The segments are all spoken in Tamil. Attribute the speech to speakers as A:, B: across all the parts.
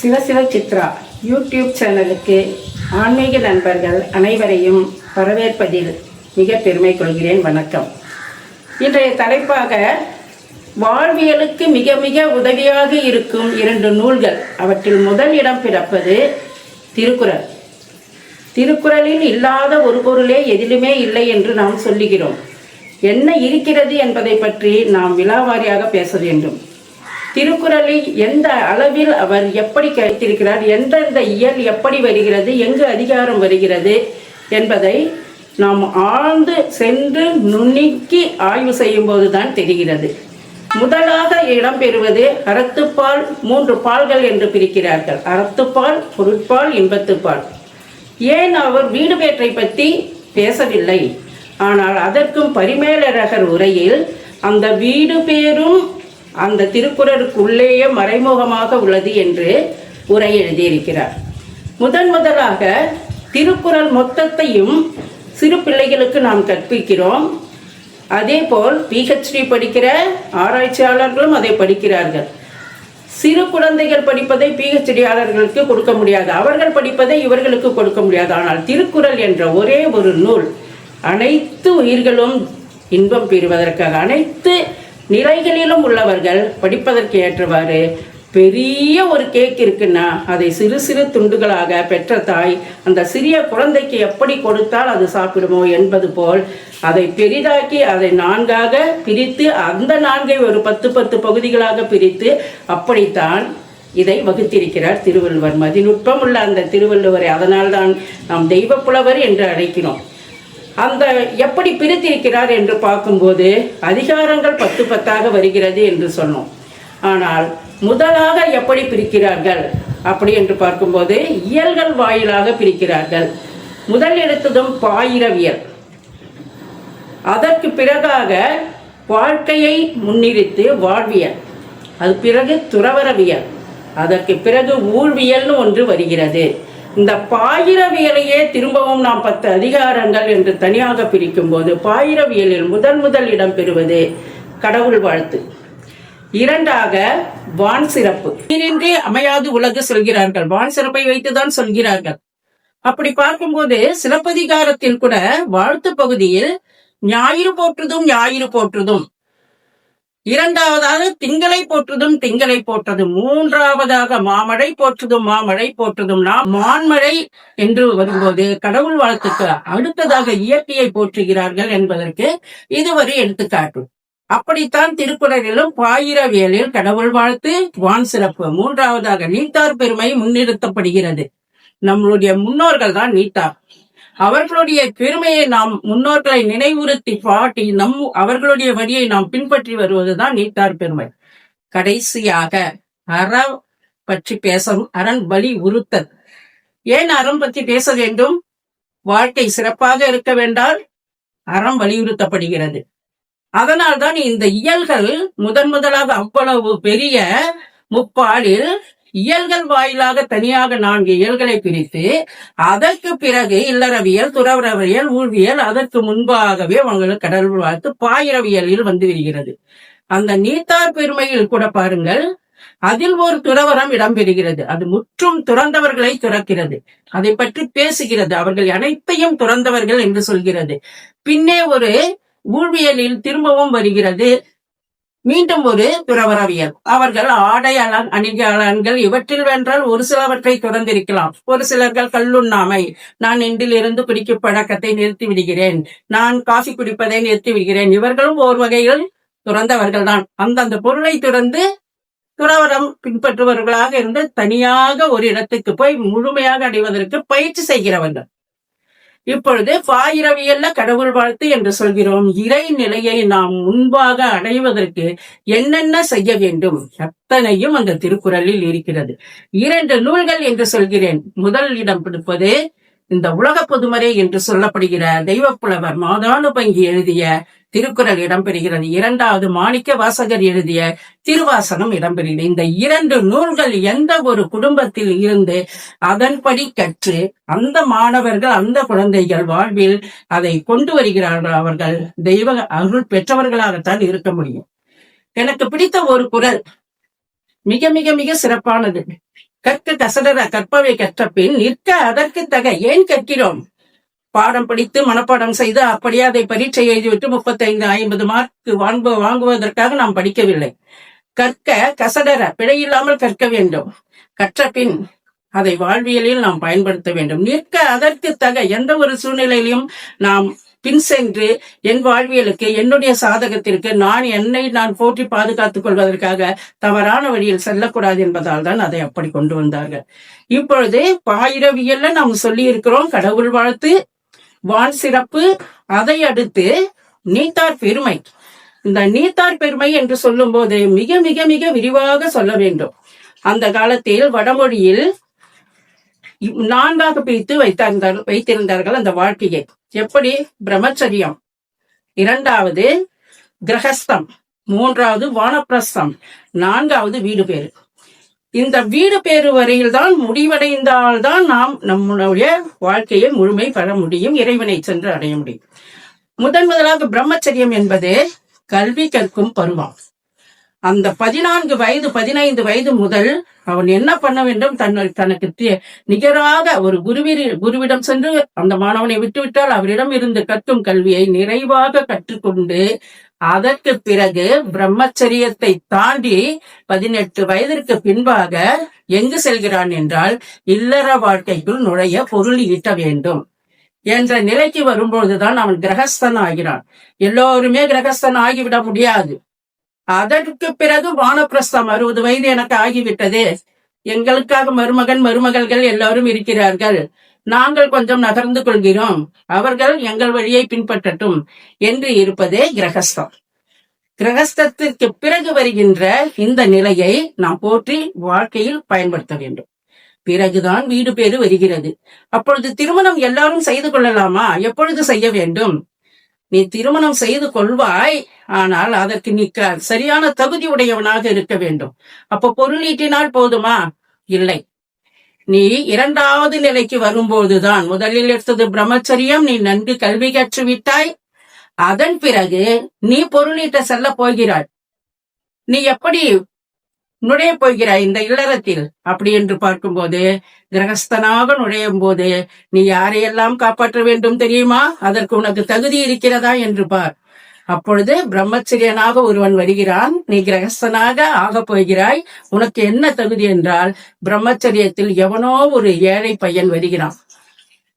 A: சிவசிவ சித்ரா யூடியூப் சேனலுக்கு ஆன்மீக நண்பர்கள் அனைவரையும் வரவேற்பதில் மிக பெருமை கொள்கிறேன். வணக்கம். இன்றைய தலைப்பாக வாழ்வியலுக்கு மிக மிக உதவியாக இருக்கும் இரண்டு நூல்கள். அவற்றில் முதல் இடம் பிறப்பது திருக்குறள். திருக்குறளில் இல்லாத ஒரு பொருளே எதிலுமே இல்லை என்று நாம் சொல்லுகிறோம். என்ன இருக்கிறது என்பதை பற்றி நாம் விலாவாரியாக பேச வேண்டும். திருக்குறளில் எந்த அளவில் அவர் எப்படி கிடைத்திருக்கிறார் எந்தெந்த இயல் எப்படி வருகிறது எங்கு அதிகாரம் வருகிறது என்பதை நாம் ஆழ்ந்து சென்று நுணுக்கி ஆய்வு செய்யும் தான் தெரிகிறது. முதலாக இடம்பெறுவது அறத்துப்பால் மூன்று பால்கள் என்று பிரிக்கிறார்கள். அறத்துப்பால் பொருட்பால் இன்பத்துப்பால். ஏன் அவர் வீடு பேற்றை பற்றி பேசவில்லை? ஆனால் அதற்கும் பரிமேலழகர் உரையில் அந்த வீடு பேரும் அந்த திருக்குறளுக்குள்ளேயே மறைமுகமாக உள்ளது என்று உரை எழுதியிருக்கிறார். முதன் முதலாக திருக்குறள் மொத்தத்தையும் சிறு பிள்ளைகளுக்கு நாம் கற்பிக்கிறோம். அதே போல் பிஹெச்டி படிக்கிற ஆராய்ச்சியாளர்களும் அதை படிக்கிறார்கள். சிறு குழந்தைகள் படிப்பதை பிஹெச்டியாளர்களுக்கு கொடுக்க முடியாது. அவர்கள் படிப்பதை இவர்களுக்கு கொடுக்க முடியாது. ஆனால் திருக்குறள் என்ற ஒரே ஒரு நூல் அனைத்து உயிர்களும் இன்பம் பெறுவதற்காக அனைத்து நிலைகளிலும் உள்ளவர்கள் படிப்பதற்கு ஏற்றவாறு பெரிய ஒரு கேக் இருக்குன்னா அதை சிறு சிறு துண்டுகளாக பெற்ற தாய் அந்த சிறிய குழந்தைக்கு எப்படி கொடுத்தால் அது சாப்பிடுமோ என்பது போல் அதை பெரிதாக்கி அதை நான்காக பிரித்து அந்த நான்கை ஒரு பத்து பத்து பகுதிகளாக பிரித்து அப்படித்தான் இதை வகுத்திருக்கிறார் திருவள்ளுவர். மதிநுட்பம் உள்ள அந்த திருவள்ளுவரை அதனால்தான் நாம் தெய்வப்புலவர் என்று அழைக்கிறோம். அந்த எப்படி பிரித்திருக்கிறார் என்று பார்க்கும்போது அதிகாரங்கள் பத்து பத்தாக வருகிறது என்று சொன்னோம். ஆனால் முதலாக எப்படி பிரிக்கிறார்கள் அப்படி என்று பார்க்கும்போது இயல்கள் வாயிலாக பிரிக்கிறார்கள். முதல் எடுத்ததும் பாயிரவியல். அதற்கு பிறகாக வாழ்க்கையை முன்னிறுத்து வாழ்வியல். அது பிறகு துறவரவியல். அதற்கு பிறகு ஊழ்வியல்னு ஒன்று வருகிறது. இந்த பாயிரவியலையே திரும்பவும் நாம் பத்து அதிகாரங்கள் என்று தனியாக பிரிக்கும் போது பாயிரவியலில் முதல் முதல் இடம் பெறுவது கடவுள் வாழ்த்து. இரண்டாக வான் சிறப்பு. நீரின்றி அமையாது உலகு சொல்கிறார்கள். வான் சிறப்பை வைத்துதான் சொல்கிறார்கள். அப்படி பார்க்கும்போது சிறப்பதிகாரத்தில் கூட வாழ்த்து பகுதியில் ஞாயிறு போற்றுதும் ஞாயிறு போற்றுதும். இரண்டாவதாக திங்களை போற்றுதும் திங்களை போற்றதும் மூன்றாவதாக மாமழை போற்றுதும் மாமழை போற்றுதும். நாம் மான்மழை என்று வரும்போது கடவுள் வாழ்த்துக்கு அடுத்ததாக இயற்கையை போற்றுகிறார்கள் என்பதற்கு இது ஒரு எடுத்துக்காட்டு. அப்படித்தான் திருக்குறளிலும் பாயிரவியலில் கடவுள் வாழ்த்து வான் சிறப்பு. மூன்றாவதாக நீத்தார் பெருமை முன்னிறுத்தப்படுகிறது. நம்மளுடைய முன்னோர்கள் தான் நீத்தார் அவர்களுடைய பெருமையை நாம் முன்னோர்களை நினைவுறுத்தி பாட்டி நம் அவர்களுடைய வழியை நாம் பின்பற்றி வருவதுதான் நீட்டார் பெருமை. கடைசியாக அற பற்றி பேசும் அரண் வழி உறுத்தல். ஏன் அறம் பற்றி பேச வேண்டும்? வாழ்க்கை சிறப்பாக இருக்க வேண்டால் அறம் வலியுறுத்தப்படுகிறது. அதனால்தான் இந்த இயல்கள் முதன் முதலாக அவ்வளவு பெரிய முப்பாலில் இயல்கள் வாயிலாக தனியாக நான்கு இயல்களை பிரித்து அதற்கு பிறகு இல்லறவியல் துறவரவியல் ஊழ்வியல் அதற்கு முன்பாகவே அவங்களுக்கு கடல் வாழ்த்து பாயிரவியலில் வந்து விடுகிறது. அந்த நீத்தார் பெருமையில் கூட பாருங்கள் அதில் ஒரு துறவரம் இடம்பெறுகிறது அது முற்றும் துறந்தவர்களை துறக்கிறது. அதை பற்றி பேசுகிறது. அவர்கள் அனைத்தையும் துறந்தவர்கள் என்று சொல்கிறது. பின்னே ஒரு ஊழ்வியலில் திரும்பவும் வருகிறது. மீண்டும் ஒரு துறவரவியல் அவர்கள் ஆடை அலன் அணிகலன்கள் இவற்றில் வென்றால் ஒரு சிலவற்றை துறந்திருக்கலாம். ஒரு சிலர்கள் கல்லுண்ணாமை நான் இன்றிலிருந்து குடிக்கும் பழக்கத்தை நிறுத்தி விடுகிறேன் நான் காஃபி குடிப்பதை நிறுத்தி விடுகிறேன் இவர்களும் ஒரு வகையில் துறந்தவர்கள் தான் அந்தந்த பொருளை துறந்து துறவரம் பின்பற்றுபவர்களாக இருந்து தனியாக ஒரு இடத்துக்கு போய் முழுமையாக அடைவதற்கு பயிற்சி செய்கிறவர்கள். இப்பொழுது பாயிரவியல்ல கடவுள் வாழ்த்து என்று சொல்கிறோம். இறை நிலையை நாம் முன்பாக அடைவதற்கு என்னென்ன செய்ய வேண்டும்? அத்தனையும் அந்த திருக்குறளில் இருக்கிறது. இரண்டு நூல்கள் என்று சொல்கிறேன். முதல் இடம் பிடிப்பது இந்த உலக பொதுமறை என்று சொல்லப்படுகிற தெய்வப்புலவர் மாதானுபங்கி எழுதிய திருக்குறள் இடம்பெறுகிறது. இரண்டாவது மாணிக்க வாசகர் எழுதிய திருவாசனம் இடம்பெறுகிறது. இந்த இரண்டு நூல்கள் எந்த ஒரு குடும்பத்தில் இருந்து அதன்படி கற்று அந்த மாணவர்கள் அந்த குழந்தைகள் வாழ்வில் அதை கொண்டு வருகிறார்கள் அவர்கள் தெய்வ அருள் பெற்றவர்களாகத்தான் இருக்க முடியும். எனக்கு பிடித்த ஒரு குரல் மிக மிக மிக சிறப்பானது. கற்க கசடர கற்பவை கற்ற பின் நிற்க அதற்கு தக ஏன் கற்கிறோம்? பாடம் படித்து மனப்பாடம் செய்து அப்படியே அதை பரீட்சை எழுதிவிட்டு முப்பத்தைந்து ஐம்பது மார்க் வாங்குவதற்காக நாம் படிக்கவில்லை. கற்க கசடர பிழையில்லாமல் கற்க வேண்டும். கற்ற பின் அதை வாழ்வியலில் நாம் பயன்படுத்த வேண்டும். நிற்க அதற்கு தக எந்த ஒரு சூழ்நிலையிலும் நாம் பின் சென்று என் வாழ்வியலுக்கு என்னுடைய சாதகத்திற்கு நான் என்னை நான் போற்றி பாதுகாத்துக் கொள்வதற்காக தவறான வழியில் செல்லக்கூடாது என்பதால் தான் அதை அப்படி கொண்டு வந்தார்கள். இப்பொழுது பாயிரவியல்ல நாம் சொல்லி இருக்கிறோம் கடவுள் வாழ்த்து வான் சிறப்பு. அதை அடுத்து நீத்தார் பெருமை. இந்த நீத்தார் பெருமை என்று சொல்லும் போது மிக மிக மிக விரிவாக சொல்ல வேண்டும். அந்த காலத்தில் வடமொழியில் நான்காக பிரித்து வைத்திருந்தார் வைத்திருந்தார்கள் அந்த வாழ்க்கையை. எப்படி? பிரம்மச்சரியம். இரண்டாவது கிரகஸ்தம். மூன்றாவது வானப்பிரஸ்தம். நான்காவது வீடு பேரு இந்த வீடு பேரு வரையில் தான் முடிவடைந்தால்தான் நாம் நம்முடைய வாழ்க்கையை முழுமை பெற முடியும் இறைவனை சென்று அடைய முடியும். முதன் முதலாக பிரம்மச்சரியம் என்பது கல்வி கற்கும் பருவம். அந்த பதினான்கு வயது பதினைந்து வயது முதல் அவன் என்ன பண்ண வேண்டும்? தன்னை தனக்கு நிகராக ஒரு குருவிரி குருவிடம் சென்று அந்த மாணவனை விட்டுவிட்டால் அவரிடம் இருந்து கற்கும் கல்வியை நிறைவாக கற்றுக்கொண்டு அதற்கு பிறகு பிரம்மச்சரியத்தை தாண்டி பதினெட்டு வயதிற்கு பின்பாக எங்கு செல்கிறான் என்றால் இல்லற வாழ்க்கைக்குள் நுழைய பொருள் ஈட்ட வேண்டும் என்ற நிலைக்கு வரும்பொழுதுதான் அவன் கிரகஸ்தன் ஆகிறான் எல்லோருமே கிரகஸ்தன் ஆகிவிட முடியாது. அதற்கு பிறகு வானப்பிரஸ்தம் அறுபது வயது எனக்கு ஆகிவிட்டது. எங்களுக்காக மருமகன் மருமகள்கள் எல்லாரும் இருக்கிறார்கள். நாங்கள் கொஞ்சம் நகர்ந்து கொள்கிறோம். அவர்கள் எங்கள் வழியை பின்பற்றட்டும் என்று இருப்பதே கிரகஸ்தம். கிரகஸ்தத்திற்கு பிறகு வருகின்ற இந்த நிலையை நாம் போற்றி வாழ்க்கையில் பயன்படுத்த வேண்டும். பிறகுதான் வீடு பேறு வருகிறது. அப்பொழுது திருமணம் எல்லாரும் செய்து கொள்ளலாமா? எப்பொழுது செய்ய வேண்டும்? நீ திருமணம் செய்து கொள்வாய். ஆனால் அதற்கு நீ சரியான தகுதி உடையவனாக இருக்க வேண்டும். அப்ப பொருள் ஈட்டினால் போதுமா? இல்லை. நீ இரண்டாவது நிலைக்கு வரும்போதுதான் முதலில் எடுத்தது பிரம்மச்சரியம் நீ நன்கு கல்வி கற்று விட்டாய் அதன் பிறகு நீ பொருளீட்ட செல்ல போகிறாய். நீ எப்படி நுழைய போகிறாய் இந்த இல்லறத்தில்? அப்படி என்று பார்க்கும்போது கிரகஸ்தனாக நுழையும் போது நீ யாரையெல்லாம் காப்பாற்ற வேண்டும் தெரியுமா? அதற்கு உனக்கு தகுதி இருக்கிறதா? என்று பார். அப்பொழுது பிரம்மச்சரியனாக ஒருவன் வருகிறான். நீ கிரகஸ்தனாக ஆகப் போகிறாய். உனக்கு என்ன தகுதி என்றால் பிரம்மச்சரியத்தில் எவனோ ஒரு ஏழை பையன் வருகிறான்.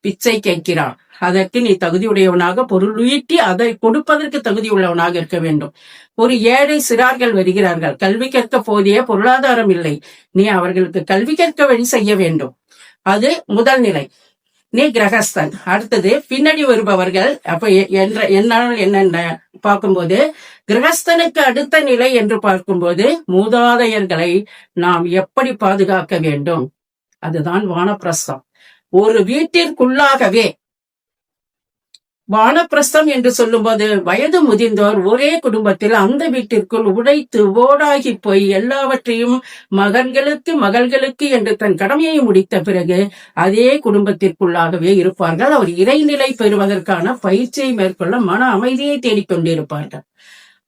A: பிச்சை கேட்கிறான். அதற்கு நீ தகுதியுடையவனாக பொருள் ஈட்டி அதை கொடுப்பதற்கு தகுதி உள்ளவனாக இருக்க வேண்டும். ஒரு ஏழை சிறார்கள் வருகிறார்கள். கல்வி கற்க போதிய பொருளாதாரம் இல்லை. நீ அவர்களுக்கு கல்வி கற்க வழி செய்ய வேண்டும். அது முதல் நிலை. நீ கிரகஸ்தன். அடுத்தது பின்னாடி வருபவர்கள். அப்ப எ- என்ற என்னால் என்னென்ன பார்க்கும்போது கிரகஸ்தனுக்கு அடுத்த நிலை என்று பார்க்கும்போது மூதாதையர்களை நாம் எப்படி பாதுகாக்க வேண்டும்? அதுதான் வானப்பிரஸ்தம். ஒரு வீட்டிற்குள்ளாகவே வானப்பிரஸ்தம் என்று சொல்லும்போது வயது முதிர்ந்தோர் ஒரே குடும்பத்தில் அந்த வீட்டிற்குள் உடைத்து ஓடாகி போய் எல்லாவற்றையும் மகன்களுக்கு மகள்களுக்கு என்று தன் கடமையை முடித்த பிறகு அதே குடும்பத்திற்குள்ளாகவே இருப்பார்கள். அவர் இறைநிலை பெறுவதற்கான பயிற்சியை மேற்கொள்ள மன அமைதியை தேடிக்கொண்டிருப்பார்கள்.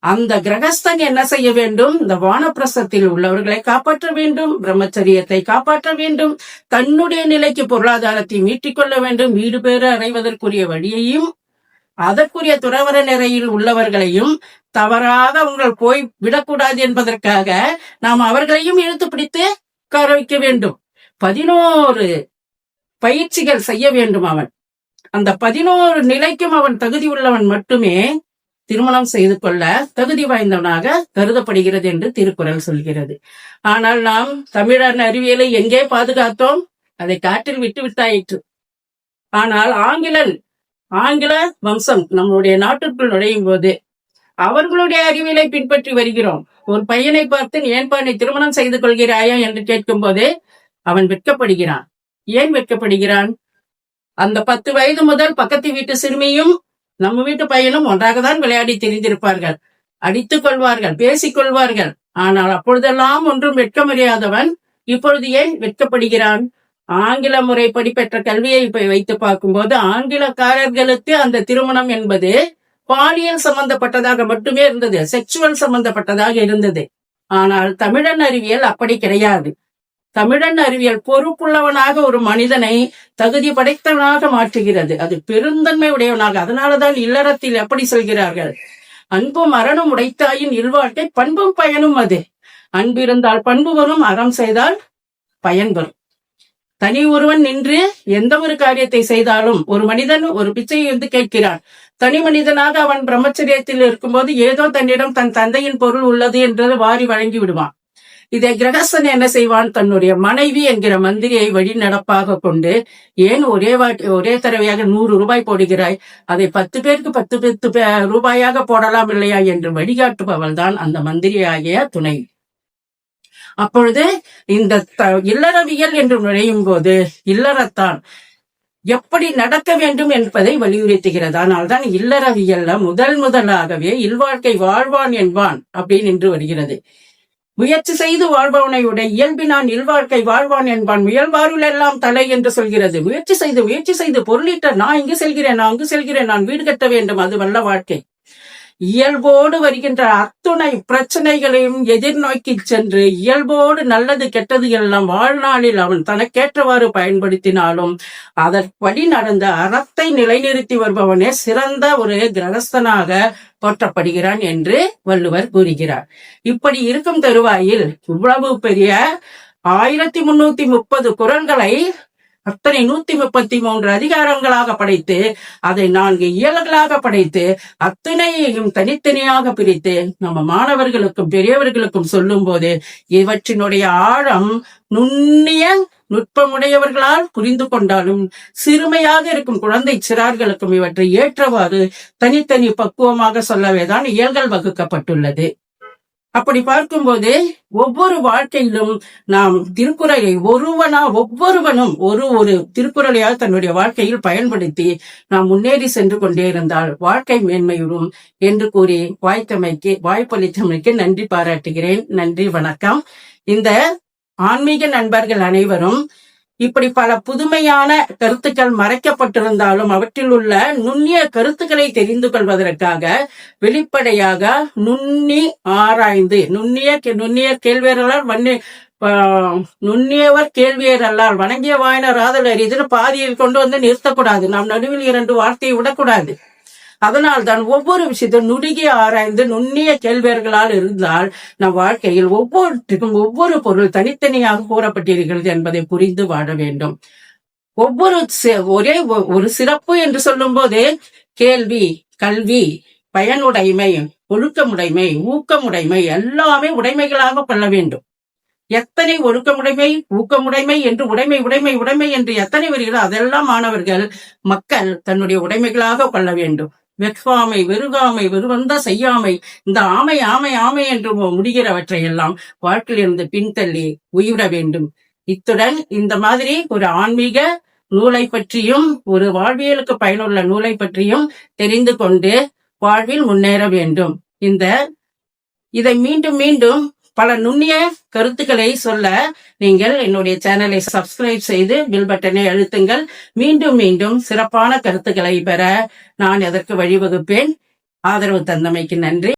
A: அந்த கிரகஸ்தன் என்ன செய்ய வேண்டும்? இந்த வானப்பிரசத்தில் உள்ளவர்களை காப்பாற்ற வேண்டும் பிரம்மச்சரியத்தை காப்பாற்ற வேண்டும் தன்னுடைய நிலைக்கு பொருளாதாரத்தை மீட்டிக்கொள்ள வேண்டும் வீடு பேறு அடைவதற்குரிய வழியையும் அதற்குரிய துறவர நிறையில் உள்ளவர்களையும் தவறாக உங்கள் போய் விடக்கூடாது என்பதற்காக நாம் அவர்களையும் இழுத்து பிடித்து உட்கார வைக்க வேண்டும். பதினோரு பயிற்சிகள் செய்ய வேண்டும் அவன். அந்த பதினோரு நிலைக்கும் அவன் தகுதி உள்ளவன் மட்டுமே திருமணம் செய்து கொள்ள தகுதி வாய்ந்தவனாக கருதப்படுகிறது என்று திருக்குறள் சொல்கிறது. ஆனால் நாம் தமிழர் அறிவியலை எங்கே பாதுகாத்தோம்? அதை காற்றில் விட்டு விட்டாயிற்று. ஆனால் ஆங்கிலன் ஆங்கில வம்சம் நம்முடைய நாட்டிற்குள் நுழையும் போது அவர்களுடைய அறிவியலை பின்பற்றி வருகிறோம். ஒரு பையனை பார்த்து ஏன் ஏன்பா திருமணம் செய்து கொள்கிறாயா? என்று கேட்கும் போது அவன் வெட்கப்படுகிறான். ஏன் வெட்கப்படுகிறான்? அந்த பத்து வயது முதல் பக்கத்து வீட்டு சிறுமியும் நம்ம வீட்டு பையனும் ஒன்றாக தான் விளையாடி தெரிந்திருப்பார்கள். அடித்துக் கொள்வார்கள் பேசிக் கொள்வார்கள். ஆனால் அப்பொழுதெல்லாம் ஒன்றும் வெட்கமறியாதவன் இப்பொழுது ஏன் வெட்கப்படுகிறான்? ஆங்கில முறைப்படி பெற்ற கல்வியை இப்ப வைத்து பார்க்கும்போது ஆங்கிலக்காரர்களுக்கு அந்த திருமணம் என்பது பாலியல் சம்பந்தப்பட்டதாக மட்டுமே இருந்தது செக்சுவல் சம்பந்தப்பட்டதாக இருந்தது. ஆனால் தமிழன் அறிவியல் அப்படி கிடையாது. தமிழன் அறிவியல் பொறுப்புள்ளவனாக ஒரு மனிதனை தகுதி படைத்தவனாக மாற்றுகிறது. அது பெருந்தன்மை உடையவனாக அதனாலதான் இல்லறத்தில் எப்படி சொல்கிறார்கள்? அன்பும் அறனும் உடைத்தாயின் இல்வாழ்க்கை பண்பும் பயனும் அது. அன்பு இருந்தால் பண்பு வரும் அறம் செய்தால் பயன் வரும். தனி ஒருவன் நின்று எந்த ஒரு காரியத்தை செய்தாலும் ஒரு மனிதன் ஒரு பிச்சையை வந்து கேட்கிறான். தனி மனிதனாக அவன் பிரம்மச்சரியத்தில் இருக்கும்போது ஏதோ தன்னிடம் தன் தந்தையின் பொருள் உள்ளது என்று வாரி வழங்கி விடுவான். இதை கிரகஸ்தன் என்ன செய்வான்? தன்னுடைய மனைவி என்கிற மந்திரியை வழி நடப்பாக கொண்டு ஏன் ஒரே வாட்டி ஒரே தடவையாக நூறு ரூபாய் போடுகிறாய்? அதை பத்து பேருக்கு பத்து பத்து ரூபாயாக போடலாம் இல்லையா என்று வழிகாட்டுபவள் தான் அந்த மந்திரியாகிய துணை. அப்பொழுது இந்த த- இல்லறவியல் என்று நுழையும் போது இல்லறத்தான். எப்படி நடக்க வேண்டும் என்பதை வலியுறுத்துகிறது. அதனால்தான் இல்லறவியல்ல முதல் முதலாகவே இல்வாழ்க்கை வாழ்வான் என்பான் அப்படின்னு நின்று வருகிறது. முயற்சி செய்து வாழ்பவனையுடைய இயல்பினான் இல்வாழ்க்கை வாழ்வான் என்பான். முயல்வாருள் எல்லாம் தலை என்று சொல்கிறது. முயற்சி செய்து முயற்சி செய்து பொருளீட்ட நான் இங்கு செல்கிறேன் நான் அங்கு செல்கிறேன் நான் வீடு கட்ட வேண்டும் அது வல்ல வாழ்க்கை. இயல்போடு வருகின்ற அத்துணை பிரச்சனைகளையும் எதிர்நோக்கி சென்று இயல்போடு நல்லது கெட்டது எல்லாம் வாழ்நாளில் அவன் தனக்கேற்றவாறு பயன்படுத்தினாலும் அதற்படி நடந்த அறத்தை நிலைநிறுத்தி வருபவனே சிறந்த ஒரு கிரகஸ்தனாக போற்றப்படுகிறான் என்று வள்ளுவர் கூறுகிறார். இப்படி இருக்கும் தருவாயில் இவ்வளவு பெரிய ஆயிரத்தி முன்னூத்தி முப்பது குரல்களை அத்தனை நூத்தி முப்பத்தி மூன்று அதிகாரங்களாக படைத்து அதை நான்கு இயல்களாக படைத்து அத்தனையையும் தனித்தனியாக பிரித்து நம்ம மாணவர்களுக்கும் பெரியவர்களுக்கும் சொல்லும் போது இவற்றினுடைய ஆழம் நுண்ணிய நுட்பமுடையவர்களால் புரிந்து கொண்டாலும் சிறுமையாக இருக்கும் குழந்தை சிறார்களுக்கும் இவற்றை ஏற்றவாறு தனித்தனி பக்குவமாக சொல்லவேதான் இயல்கள் வகுக்கப்பட்டுள்ளது. அப்படி பார்க்கும்போது ஒவ்வொரு வாழ்க்கையிலும் நாம் திருக்குறளை ஒருவனா ஒவ்வொருவனும் ஒரு ஒரு திருக்குறளையாக தன்னுடைய வாழ்க்கையில் பயன்படுத்தி நாம் முன்னேறி சென்று கொண்டே இருந்தால் வாழ்க்கை மேன்மையுறும் என்று கூறி வாய்த்தமைக்கு வாய்ப்பளித்தமைக்கு நன்றி பாராட்டுகிறேன். நன்றி வணக்கம். இந்த ஆன்மீக நண்பர்கள் அனைவரும் இப்படி பல புதுமையான கருத்துக்கள் மறைக்கப்பட்டிருந்தாலும் அவற்றில் உள்ள நுண்ணிய கருத்துக்களை தெரிந்து கொள்வதற்காக வெளிப்படையாக நுண்ணி ஆராய்ந்து நுண்ணிய நுண்ணிய கேள்வியர்களால் வன்னி நுண்ணியவர் கேள்வியர் அல்லால் வணங்கிய வாயினர் ஆதல் பாதியில் கொண்டு வந்து நிறுத்தக்கூடாது. நாம் நடுவில் இரண்டு வார்த்தையை விடக்கூடாது. அதனால் தான் ஒவ்வொரு விஷயத்தையும் நுடுகி ஆராய்ந்து நுண்ணிய கேள்வியர்களால் இருந்தால் நம் வாழ்க்கையில் ஒவ்வொருத்துக்கும் ஒவ்வொரு பொருள் தனித்தனியாக கூறப்பட்டிருக்கிறது என்பதை புரிந்து வாழ வேண்டும். ஒவ்வொரு ஒரே ஒ- ஒரு சிறப்பு என்று சொல்லும் போது கேள்வி கல்வி பயனுடைமை ஒழுக்கமுடைமை ஊக்கமுடைமை எல்லாமே உடைமைகளாக கொள்ள வேண்டும். எத்தனை ஒழுக்கமுடைமை ஊக்கமுடைமை என்று உடைமை உடைமை உடைமை என்று எத்தனை வருகிறதோ அதெல்லாம் மாணவர்கள் மக்கள் தன்னுடைய உடைமைகளாக கொள்ள வேண்டும். வெட்காமை வெறுகாமை வெறுவந்த செய்யாமை இந்த ஆமை ஆமை ஆமை என்று முடிகிறவற்றை எல்லாம் வாழ்க்கையிலிருந்து பின்தள்ளி உயிர வேண்டும். இத்துடன் இந்த மாதிரி ஒரு ஆன்மீக நூலை பற்றியும் ஒரு வாழ்வியலுக்கு பயனுள்ள நூலை பற்றியும் தெரிந்து கொண்டு வாழ்வில் முன்னேற வேண்டும். இந்த இதை மீண்டும் மீண்டும் பல நுண்ணிய கருத்துக்களை சொல்ல நீங்கள் என்னுடைய சேனலை சப்ஸ்கிரைப் செய்து பில் பட்டனை அழுத்துங்கள். மீண்டும் மீண்டும் சிறப்பான கருத்துக்களை பெற நான் எதற்கு வழிவகுப்பேன்? ஆதரவு தந்தமைக்கு நன்றி.